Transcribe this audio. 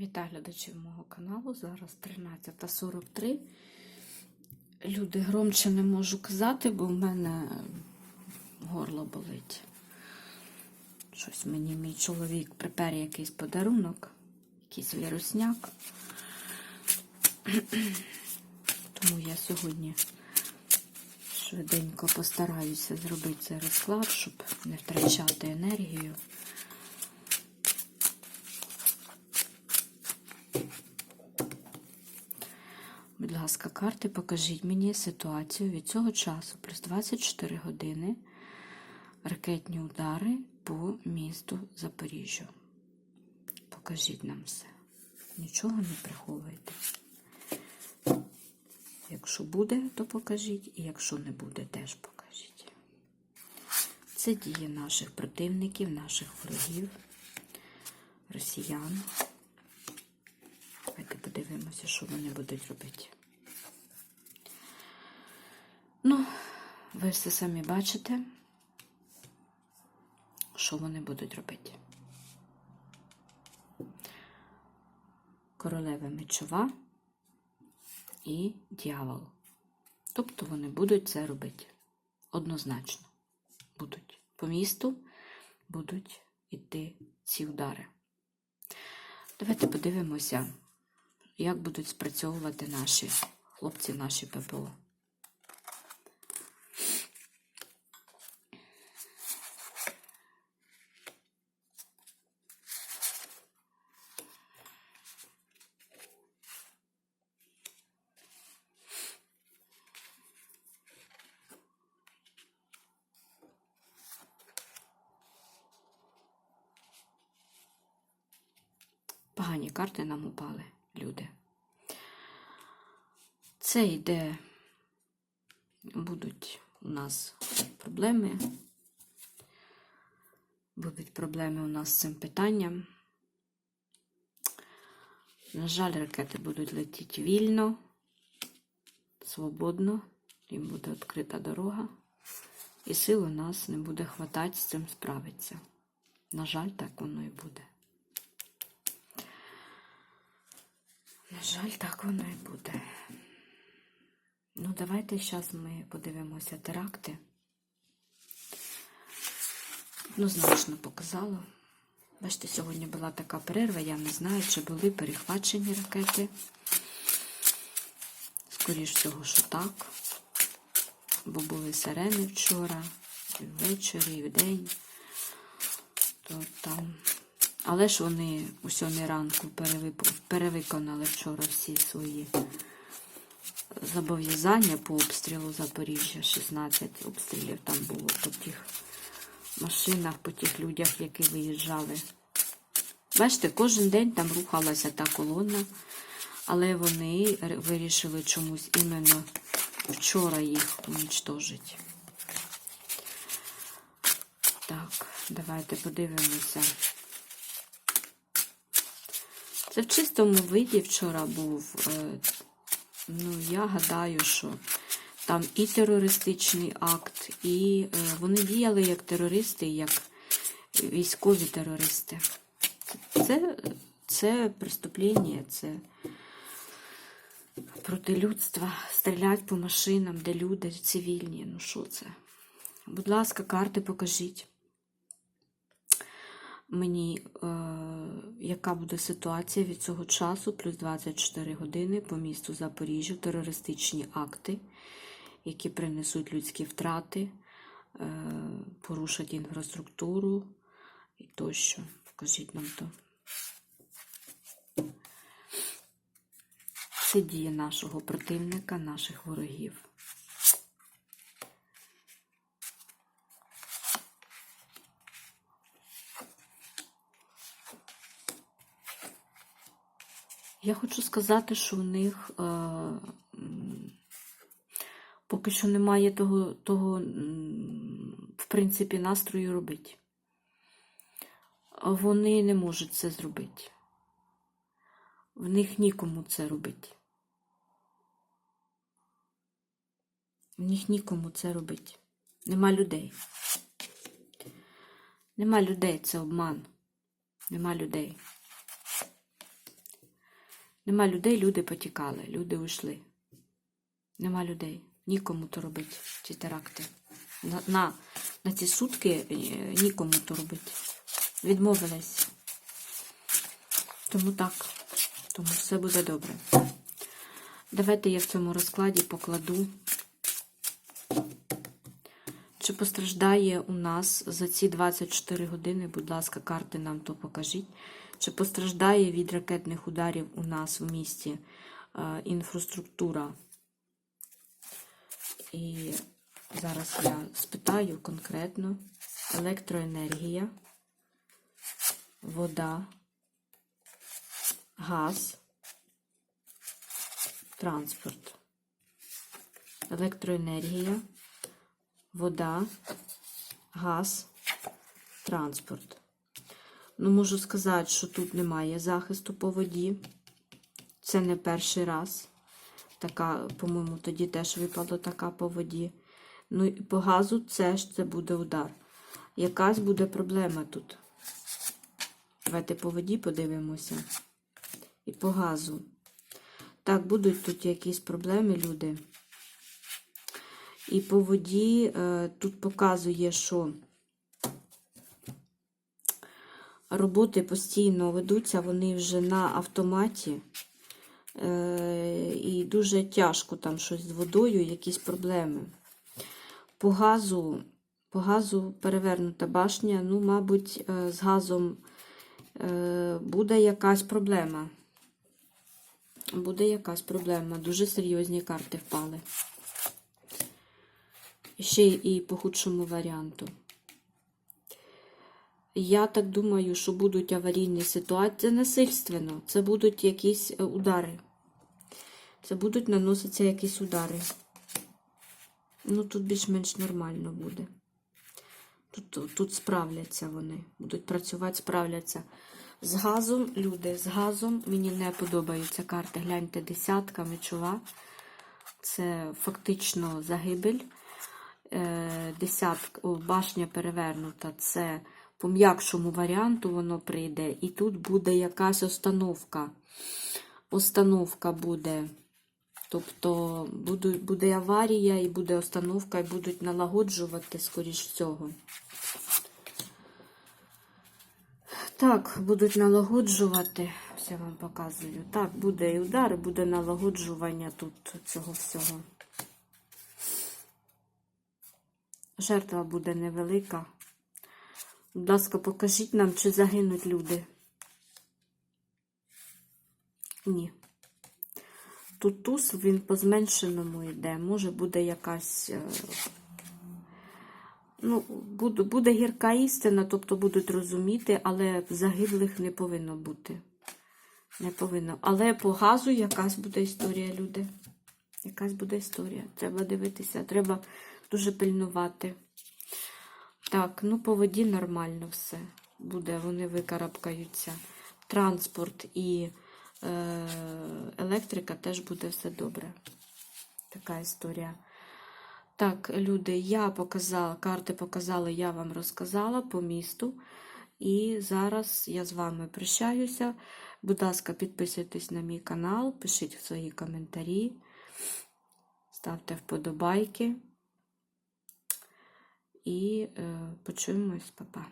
Вітаю глядачів мого каналу. Зараз 13.43. Люди громче не можу казати, бо в мене горло болить. Щось мені мій чоловік припер якийсь подарунок, якийсь вірусняк. Тому я сьогодні швиденько постараюся зробити цей розклад, щоб не втрачати енергію. Будь ласка, карти, покажіть мені ситуацію від цього часу, плюс 24 години, ракетні удари по місту Запоріжжя. Покажіть нам все. Нічого не приховуйте. Якщо буде, то покажіть, і якщо не буде, теж покажіть. Це дії наших противників, наших ворогів, росіян. Давайте подивимося, що вони будуть робити. Ну, ви все самі бачите, що вони будуть робити. Королева мечова і дьявол. Тобто вони будуть це робити. Однозначно. Будуть. По місту будуть йти ці удари. Давайте подивимося, як будуть спрацьовувати наші хлопці, наші ППО. Погані карти нам упали, люди. Це йде, будуть у нас проблеми. Будуть проблеми у нас з цим питанням. На жаль, ракети будуть летіти вільно, свободно, їм буде відкрита дорога, і сил у нас не буде хватати з цим справитися. На жаль, так воно і буде. На жаль, так воно і буде. Ну, давайте зараз ми подивимося теракти. Однозначно показало. Бачите, сьогодні була така перерва, я не знаю, чи були перехвачені ракети. Скоріш всього, що так. Бо були сирени вчора, і ввечері, і вдень. То там але ж вони у сьомій ранку перевиконали вчора всі свої зобов'язання по обстрілу Запоріжжя. 16 обстрілів там було по тих машинах, по тих людях, які виїжджали. Бачите, кожен день там рухалася та колона, але вони вирішили чомусь іменно вчора їх унічтожити. Так, давайте подивимося. Це в чистому виді вчора був. Ну, я гадаю, що там і терористичний акт, і вони діяли як терористи, як військові терористи. Це це преступлення, це проти людства. Стрілять по машинам, де люди цивільні. Ну що це? Будь ласка, карти покажіть мені, е, яка буде ситуація від цього часу, плюс 24 години по місту Запоріжжя, терористичні акти, які принесуть людські втрати, е, порушать інфраструктуру і тощо. Покажіть нам то. Це дії нашого противника, наших ворогів. Я хочу сказати, що в них е, поки що немає того, того, в принципі, настрою робити. Вони не можуть це зробити. В них нікому це робити. В них нікому це робити. Нема людей. Нема людей, це обман. Нема людей. Нема людей, люди потікали, люди уйшли. Нема людей. Нікому то робити ці теракти. На, на, на ці сутки е, нікому то робити. Відмовились. Тому так. Тому все буде добре. Давайте я в цьому розкладі покладу. Чи постраждає у нас за ці 24 години, будь ласка, карти нам то покажіть. Чи постраждає від ракетних ударів у нас в місті е, інфраструктура? І зараз я спитаю конкретно електроенергія, вода, газ, транспорт, електроенергія, вода, газ, транспорт. Ну, можу сказати, що тут немає захисту по воді. Це не перший раз. Така, по-моєму, тоді теж випала така по воді. Ну і по газу це ж це буде удар. Якась буде проблема тут. Давайте по воді подивимося. І по газу. Так, будуть тут якісь проблеми, люди. І по воді е, тут показує, що роботи постійно ведуться, вони вже на автоматі. Е, і дуже тяжко там щось з водою, якісь проблеми. По газу, по газу перевернута башня, ну, мабуть, е, з газом е, буде якась проблема. Буде якась проблема. Дуже серйозні карти впали. Ще і по худшому варіанту. Я так думаю, що будуть аварійні ситуації. Це насильственно. Це будуть якісь е, удари. Це будуть наноситися якісь удари. Ну, тут більш-менш нормально буде. Тут, тут справляться вони. Будуть працювати, справляться. З газом, люди, з газом мені не подобаються карти. Гляньте, десятка мечова. Це фактично загибель. Е, Десятка, о, башня перевернута. Це по м'якшому варіанту воно прийде. І тут буде якась остановка. Остановка буде. Тобто буде, аварія і буде остановка, і будуть налагоджувати, скоріш всього. Так, будуть налагоджувати. Я вам показую. Так, буде і удар, і буде налагоджування тут цього всього. Жертва буде невелика. Будь ласка, покажіть нам, чи загинуть люди. Ні. Тут туз, він по зменшеному йде. Може буде якась. е, Ну, буде, гірка істина, тобто будуть розуміти, але загиблих не повинно бути. Не повинно. Але по газу якась буде історія, люди. Якась буде історія. Треба дивитися, треба дуже пильнувати. Так, ну по воді нормально все буде, вони викарабкаються. Транспорт і е, електрика теж буде все добре. Така історія. Так, люди, я показала, карти показали, я вам розказала по місту. І зараз я з вами прощаюся. Будь ласка, підписуйтесь на мій канал, пишіть свої коментарі, ставте вподобайки. І е, почуємось, Па-па.